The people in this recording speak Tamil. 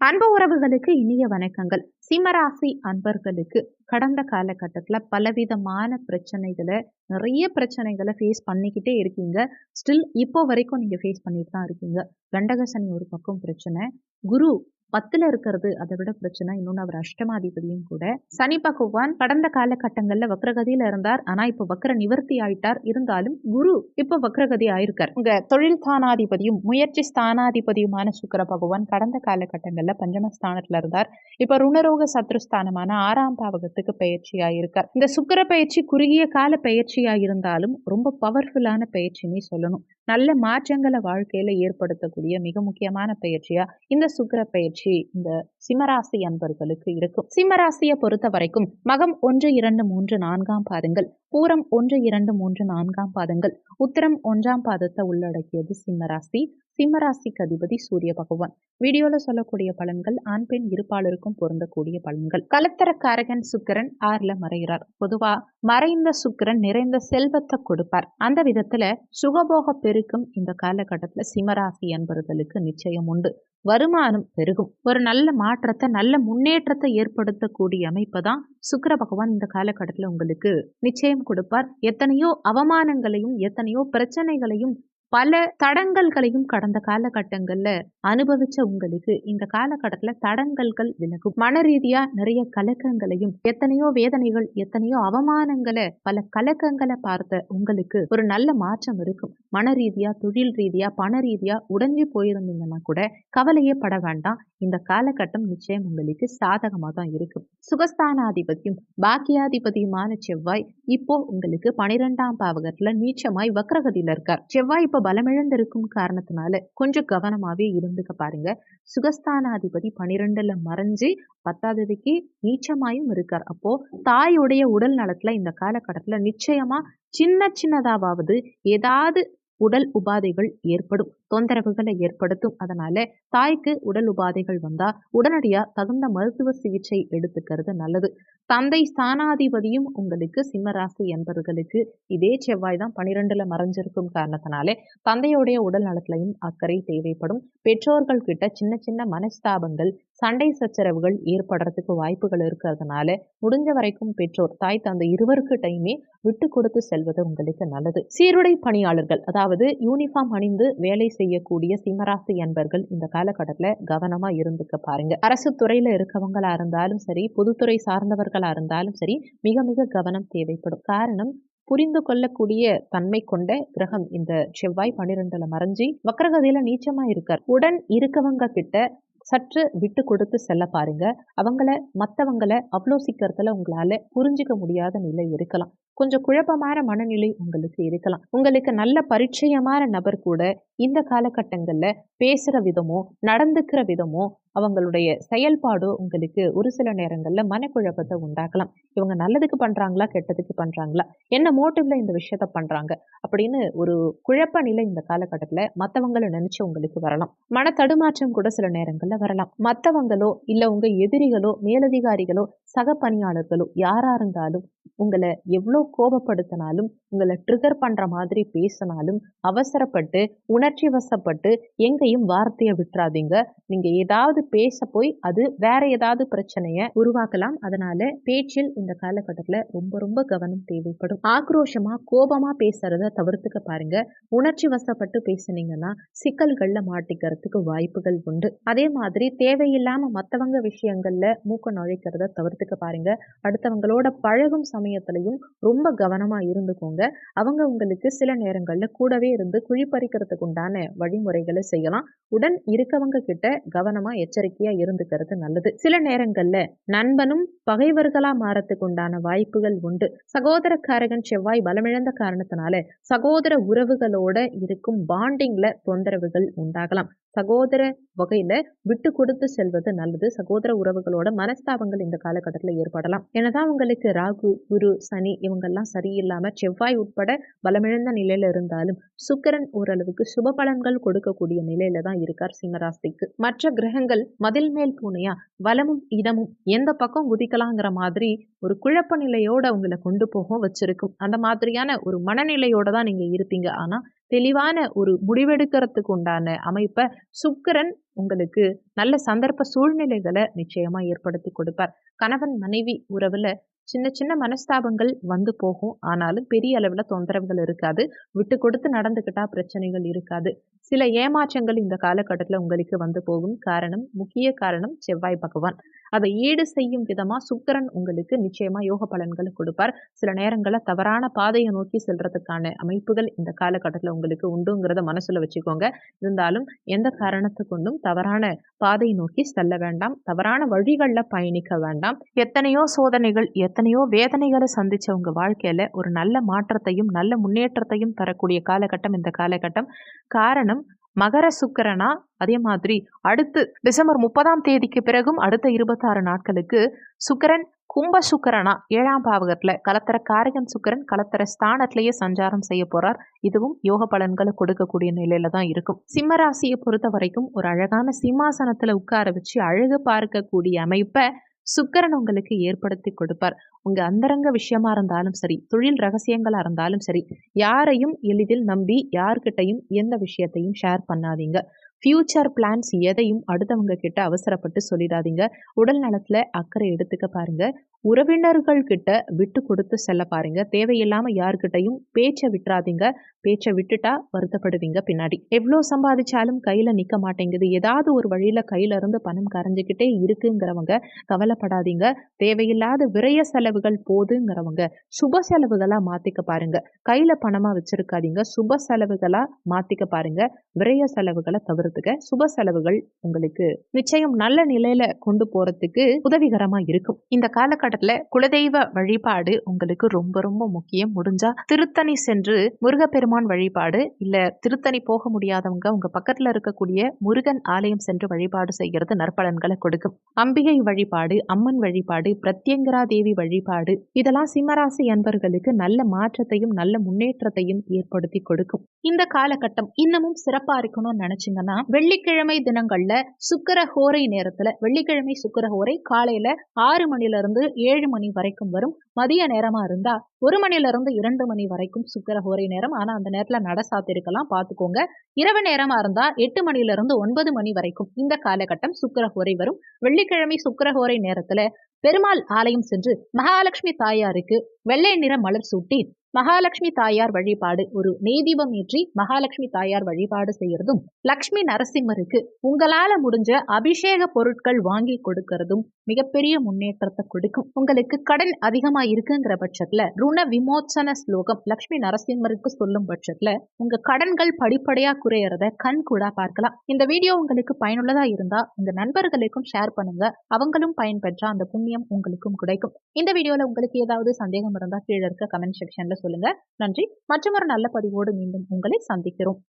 அன்பு உறவுகளுக்கு இனிய வணக்கங்கள். சிம்மராசி அன்பர்களுக்கு கடந்த காலகட்டத்தில் பலவிதமான பிரச்சனைகளை நிறைய பிரச்சனைகளை ஃபேஸ் பண்ணிக்கிட்டே இருக்கீங்க. ஸ்டில் இப்போ வரைக்கும் நீங்கள் ஃபேஸ் பண்ணிட்டு தான் இருக்கீங்க கண்டகசனி ஒரு பக்கம் பிரச்சனை. குரு பத்துல இருக்கிறது அதை விட பிரச்சனை. இன்னொன்று அவர் அஷ்டமாதிபதியும் கூட. சனி பகவான் கடந்த காலகட்டங்கள்ல வக்ரகதியில இருந்தார். ஆனா இப்போ வக்ர நிவர்த்தி ஆயிட்டார். இருந்தாலும் குரு இப்போ வக்ரகதி ஆயிருக்கார். உங்க தொழில் ஸ்தானாதிபதியும் முயற்சி ஸ்தானாதிபதியுமான சுக்கர பகவான் கடந்த காலகட்டங்கள்ல பஞ்சமஸ்தானத்துல இருந்தார். இப்ப ருணரோக சத்ருஸ்தானமான ஆறாம் பாவகத்துக்கு பயிற்சியாக இருக்கார் இந்த சுக்கர பயிற்சி குறுகிய கால பயிற்சியாக இருந்தாலும் ரொம்ப பவர்ஃபுல்லான பயிற்சின்னு சொல்லணும். நல்ல மாற்றங்களை வாழ்க்கையில ஏற்படுத்தக்கூடிய மிக முக்கியமான பயிற்சியா இந்த சுக்கர பயிற்சி பயிற்சி இந்த சிம்மராசி அன்பர்களுக்கு இருக்கும். சிம்மராசியை பொறுத்த வரைக்கும் மகம் ஒன்று இரண்டு மூன்று நான்காம் பாதங்கள் பூரம் ஒன்று இரண்டு மூன்று நான்காம் பாதங்கள் உத்திரம் ஒன்றாம் பாதத்தை உள்ளடக்கியது சிம்மராசி. சிம்மராசிக்கு அதிபதி சூரிய பகவான். வீடியோல சொல்லக்கூடிய பலன்கள் ஆண் பெண் இருப்பாளருக்கும் பொருந்தக்கூடிய பலன்கள். கலத்தரக்காரகன் சுக்கரன் ஆறுல மறைகிறார். பொதுவா மறைந்த சுக்கரன் நிறைந்த செல்வத்தை கொடுப்பார். அந்த விதத்துல சுகபோக பெருக்கும் இந்த காலகட்டத்துல சிம்மராசி என்பவர்களுக்கு நிச்சயம் உண்டு. வருமானம் பெருகும். ஒரு நல்ல மாற்றத்தை நல்ல முன்னேற்றத்தை ஏற்படுத்தக்கூடிய அமைப்பை தான் சுக்கர பகவான் இந்த காலகட்டத்தில் உங்களுக்கு நிச்சயம் கொடுப்பார். எத்தனையோ அவமானங்களையும் எத்தனையோ பிரச்சனைகளையும் பல தடங்கல்களையும் கடந்த காலகட்டங்கள்ல அனுபவிச்ச உங்களுக்கு இந்த காலகட்டத்துல தடங்கல்கள் விலகும். மன ரீதியா நிறைய கலக்கங்களையும் எத்தனையோ வேதனைகள் எத்தனையோ அவமானங்களை பல கலக்கங்களை பார்த்த உங்களுக்கு ஒரு நல்ல மாற்றம் இருக்கும். மன ரீதியா தொழில் ரீதியா பண ரீதியா உடைஞ்சு போயிருந்தீங்கன்னா கூட கவலையே பட வேண்டாம். இந்த காலகட்டம் நிச்சயம் உங்களுக்கு சாதகமாக தான் இருக்கும் சுகஸ்தானாதிபதியும் பாக்கியாதிபதியுமான செவ்வாய் இப்போ உங்களுக்கு பனிரெண்டாம் பாவகத்துல நீச்சமாய் வக்ரகதியில இருக்கார். செவ்வாய் இப்போ பலமிழந்திருக்கும் காரணத்தினால கொஞ்சம் கவனமாவே இருந்துக்க பாருங்க. சுகஸ்தானாதிபதி பனிரெண்டுல மறைஞ்சு பத்தாவதுக்கு நீச்சமாயும் இருக்கார். அப்போ தாயுடைய உடல் நலத்துல இந்த காலகட்டத்துல நிச்சயமா சின்ன சின்னதாவது ஏதாவது உடல் உபாதைகள் ஏற்படும் தொந்தரவுகளை ஏற்படுத்தும். அதனால தாய்க்கு உடல் உபாதைகள் வந்தா உடனடியா தகுந்த மருத்துவ சிகிச்சை எடுத்துக்கிறது நல்லது. தந்தை ஸ்தானாதிபதியும் உங்களுக்கு சிம்மராசி என்பவர்களுக்கு இதே செவ்வாய் தான் பனிரெண்டுல மறைஞ்சிருக்கும் காரணத்தினாலே தந்தையுடைய உடல் நலத்திலையும் அக்கறை தேவைப்படும். பெற்றோர்கள் கிட்ட சின்ன சின்ன மனஸ்தாபங்கள் சண்டை சச்சரவுகள் ஏற்படுறதுக்கு வாய்ப்புகள் இருக்கிறதுனால முடிஞ்ச வரைக்கும் பெற்றோர் தாய் தந்தை இருவருக்கிட்டையுமே விட்டு கொடுத்து செல்வது உங்களுக்கு நல்லது. சீருடை பணியாளர்கள் அதாவது யூனிஃபார்ம் அணிந்து வேலை செய்யக்கூடிய சிம்மராசி என்பர்கள் இந்த காலகட்டத்தில் கவனமா இருந்துக்க பாருங்க. அரசு துறையில இருக்கவங்களா இருந்தாலும் சரி பொதுத்துறை சார்ந்தவர்களா இருந்தாலும் சரி மிக மிக கவனம் தேவைப்படும். காரணம் புரிந்து கொள்ளக்கூடிய தன்மை கொண்ட கிரகம் இந்த செவ்வாய் பன்னிரெண்டுல மறைஞ்சி வக்ரகதியில நீச்சமா இருக்கார். உடன் இருக்கவங்க கிட்ட சற்று விட்டு கொடுத்து செல்ல பாருங்க. அவங்கள மற்றவங்களை அவ்வளோ சீக்கிரத்தில் உங்களால் புரிஞ்சிக்க முடியாத நிலை இருக்கலாம். கொஞ்சம் குழப்பமான மனநிலை உங்களுக்கு இருக்கலாம். உங்களுக்கு நல்ல பரிச்சயமான நபர் கூட இந்த காலகட்டங்களில் பேசுகிற விதமோ நடந்துக்கிற விதமோ அவங்களுடைய செயல்பாடோ உங்களுக்கு ஒரு சில நேரங்களில் மனக்குழப்பத்தை உண்டாக்கலாம். இவங்க நல்லதுக்கு பண்ணுறாங்களா கெட்டதுக்கு பண்ணுறாங்களா என்ன மோட்டிவில் இந்த விஷயத்த பண்ணுறாங்க அப்படின்னு ஒரு குழப்ப நிலை இந்த காலகட்டத்தில் மற்றவங்களை நினச்சி உங்களுக்கு வரலாம். மன தடுமாற்றம் கூட சில நேரங்களில் வரலாம். மற்றவங்களோ இல்லை உங்கள் எதிரிகளோ மேலதிகாரிகளோ சக பணியாளர்களோ யாராக இருந்தாலும் உங்களை எவ்வளோ கோபப்படுத்தினாலும் உங்களை ட்ரிகர் பண்ணுற மாதிரி பேசினாலும் அவசரப்பட்டு உணர்ச்சி வசப்பட்டு எங்கேயும் வார்த்தையை விட்டுறாதீங்க. நீங்கள் ஏதாவது பேச போய் அது வேற ஏதாவது பிரச்சனையை உருவாக்கலாம். அதனால பேச்சில் இந்த காலகட்டத்தில் ரொம்ப ரொம்ப கவனம் தேவைப்படும். ஆக்ரோஷமா கோபமா பேசுறத தவிர்த்துக்க பாருங்க. உணர்ச்சி வசப்பட்டு பேசுனீங்கன்னா சிக்கல்கள்ல மாட்டிக்கிறதுக்கு வாய்ப்புகள் உண்டு. அதே மாதிரி தேவையில்லாம மற்றவங்க விஷயங்கள்ல மூக்க நுழைக்கிறத தவிர்த்துக்க பாருங்க. அடுத்தவங்களோட பழகும் சமயத்திலையும் ரொம்ப கவனமா இருந்துக்கோங்க. அவங்க உங்களுக்கு சில நேரங்களில் கூடவே இருந்து குழிப்பறிக்கிறதுக்கு உண்டான வழிமுறைகளை செய்யலாம். உடன் இருக்கவங்க கிட்ட கவனமாக எச்சரிக்கையாக இருந்துக்கிறது நல்லது. சில நேரங்களில் நண்பனும் பகைவர்களாக மாறத்துக்கு உண்டான வாய்ப்புகள் உண்டு. சகோதரக்காரகன் செவ்வாய் பலமிழந்த காரணத்தினால சகோதர உறவுகளோட இருக்கும் பாண்டிங்கில் தொந்தரவுகள் உண்டாகலாம். சகோதர வகையில விட்டு கொடுத்து செல்வது நல்லது. சகோதர உறவுகளோட மனஸ்தாபங்கள் இந்த காலகட்டத்தில் ஏற்படலாம். எனதான் உங்களுக்கு ராகு குரு சனி இவங்கெல்லாம் சரியில்லாம செவ்வாய் உட்பட பலமிழந்த நிலையில இருந்தாலும் சுக்கரன் ஓரளவுக்கு சுப பலன்கள் கொடுக்கக்கூடிய நிலையில தான் இருக்கார் சிம்மராசிக்கு. மற்ற கிரகங்கள் மதில் மேல் பூனையா வலமும் இடமும் எந்த பக்கம் குதிக்கலாங்கிற மாதிரி ஒரு குழப்ப நிலையோட உங்களை கொண்டு போக வச்சிருக்கும். அந்த மாதிரியான ஒரு மனநிலையோட தான் நீங்க இருப்பீங்க. ஆனா தெளிவான ஒரு முடிவெடுக்கிறதுக்கு உண்டான அமைப்பை சுக்கிரன் உங்களுக்கு நல்ல சந்தர்ப்ப சூழ்நிலைகளை நிச்சயமா ஏற்படுத்தி கொடுப்பார். கணவன் மனைவி உறவுல சின்ன சின்ன மனஸ்தாபங்கள் வந்து போகும். ஆனாலும் பெரிய அளவுல தொந்தரவுகள் இருக்காது. விட்டு கொடுத்து நடந்துக்கிட்டா பிரச்சனைகள் இருக்காது. சில ஏமாற்றங்கள் இந்த காலகட்டத்தில் உங்களுக்கு வந்து போகும் காரணம் முக்கிய காரணம் செவ்வாய் பகவான். அதை ஈடு செய்யும் விதமா சுக்கரன் உங்களுக்கு நிச்சயமா யோக பலன்களை கொடுப்பார். சில நேரங்களில் தவறான பாதையை நோக்கி செல்றதுக்கான அமைப்புகள் இந்த காலகட்டத்தில் உங்களுக்கு உண்டுங்கிறத மனசுல வச்சுக்கோங்க. இருந்தாலும் எந்த காரணத்தை கொண்டும் தவறான பாதை நோக்கி செல்ல வேண்டாம். தவறான வழிகளில் பயணிக்க வேண்டாம். எத்தனையோ சோதனைகள் எத்தனையோ வேதனைகளை சந்திச்ச உங்கள் வாழ்க்கையில ஒரு நல்ல மாற்றத்தையும் நல்ல முன்னேற்றத்தையும் தரக்கூடிய காலகட்டம் இந்த காலகட்டம். காரணம் மகர சுக்கரனா? அதே மாதிரி அடுத்து டிசம்பர் முப்பதாம் தேதிக்கு பிறகும் அடுத்த இருபத்தாறு நாட்களுக்கு சுக்கரன் கும்ப சுக்கரனா? ஏழாம் பாவகத்தில் கலத்தர காரகன் சுக்கரன் கலத்தர ஸ்தானத்திலேயே சஞ்சாரம் செய்ய போறார். இதுவும் யோக பலன்களை கொடுக்கக்கூடிய நிலையில தான் இருக்கும். சிம்ம ராசியை பொறுத்த வரைக்கும் ஒரு அழகான சிம்மாசனத்தில் உட்கார வச்சு அழகு பார்க்கக்கூடிய அமைப்பை சுக்கரன் உங்களுக்கு ஏற்படுத்தி கொடுப்பார். உங்க அந்தரங்க விஷயமா இருந்தாலும் சரி தொழில் ரகசியங்களா இருந்தாலும் சரி யாரையும் எளிதில் நம்பி யார்கிட்டையும் எந்த விஷயத்தையும் ஷேர் பண்ணாதீங்க. ஃப்யூச்சர் பிளான்ஸ் எதையும் அடுத்தவங்க கிட்ட அவசரப்பட்டு சொல்லிடாதீங்க. உடல் நலத்துல அக்கறை எடுத்துக்க பாருங்க. உறவினர்கள் கிட்ட விட்டு கொடுத்து செல்ல பாருங்க. தேவையில்லாம யார்கிட்டையும் பேச்சை விட்டுறாதீங்க. பேச்சை விட்டுட்டா வருத்தப்படுவீங்க பின்னாடி. எவ்வளோ சம்பாதிச்சாலும் கையில நிக்க மாட்டேங்குது. ஏதாவது ஒரு வழியில கையில இருந்து பணம் கரைஞ்சுக்கிட்டே இருக்குங்கிறவங்க கவலைப்படாதீங்க. தேவையில்லாத விரய செலவுகள் போதுங்கிறவங்க சுப செலவுகளா மாத்திக்க பாருங்க. கையில பணமா வச்சிருக்காதீங்க. சுப செலவுகளா மாத்திக்க பாருங்க. விரய செலவுகளை தவிர்த்துக்க. சுப செலவுகள் உங்களுக்கு நிச்சயம் நல்ல நிலையில கொண்டு போறதுக்கு உதவிகரமா இருக்கும். இந்த காலகட்டத்துல குலதெய்வ வழிபாடு உங்களுக்கு ரொம்ப ரொம்ப முக்கியம். முடிஞ்சா திருத்தணி சென்று முருகப்பெருமான் வழிபாடு இல்ல திருத்தணி போக முடியாதவங்க உங்க பக்கத்துல இருக்கக்கூடிய முருகன் ஆலயம் சென்று வழிபாடு செய்கிறது நற்பலன்களை கொடுக்கும். அம்பிகை வழிபாடு அம்மன் வழிபாடு பிரத்யங்கரா தேவி வழிபாடு இதெல்லாம் சிம்மராசி அன்பர்களுக்கு நல்ல மாற்றத்தையும் நல்ல முன்னேற்றத்தையும் ஏற்படுத்தி கொடுக்கும். இந்த காலகட்டம் இன்னமும் சிறப்பா இருக்கணும்னு நினைச்சீங்கன்னா வெள்ளிக்கிழமை தினங்கள்ல சுக்கர ஹோரை நேரத்துல வெள்ளிக்கிழமை சுக்கர ஹோரை காலையில ஆறு மணில இருந்து ஏழு மணி வரைக்கும் வரும். மதிய நேரமா இருந்தா ஒரு மணில இருந்து இரண்டு மணி வரைக்கும் சுக்கர ஹோரை நேரம். ஆனா அந்த நேரத்துல நட சாத்திருக்கலாம் பாத்துக்கோங்க. இரவு நேரமா இருந்தா எட்டு மணில இருந்து ஒன்பது மணி வரைக்கும் இந்த காலகட்டம் சுக்கர ஹோரை வரும். வெள்ளிக்கிழமை சுக்கர ஹோரை நேரத்துல பெருமாள் ஆலயம் சென்று மகாலட்சுமி தாயாருக்கு வெள்ளை நிற மலர் சூட்டி மகாலட்சுமி தாயார் வழிபாடு. ஒரு நெய்தீபம் ஏற்றி மகாலட்சுமி தாயார் வழிபாடு செய்யறதும் லக்ஷ்மி நரசிம்மருக்கு உங்களால முடிஞ்ச அபிஷேக பொருட்கள் வாங்கி கொடுக்கறதும் மிகப்பெரிய முன்னேற்றத்தை கொடுக்கும். உங்களுக்கு கடன் அதிகமா இருக்குங்கிற பட்சத்துல ருண விமோச்சன ஸ்லோகம் லக்ஷ்மி நரசிம்மருக்கு சொல்லும் பட்சத்துல உங்க கடன்கள் படிப்படியா குறையறத கண் கூட பார்க்கலாம். இந்த வீடியோ உங்களுக்கு பயனுள்ளதா இருந்தா உங்க நண்பர்களுக்கும் ஷேர் பண்ணுங்க. அவங்களும் பயன்பெற்ற அந்த புண்ணியம் உங்களுக்கும் கிடைக்கும். இந்த வீடியோல உங்களுக்கு ஏதாவது சந்தேகம் இருந்தா கீழே இருக்க கமெண்ட் செக்ஷன்ல சொல்லுங்க. நன்றி. மற்றும் ஒரு நல்ல பதிவோடு மீண்டும் உங்களை சந்திக்கிறோம்.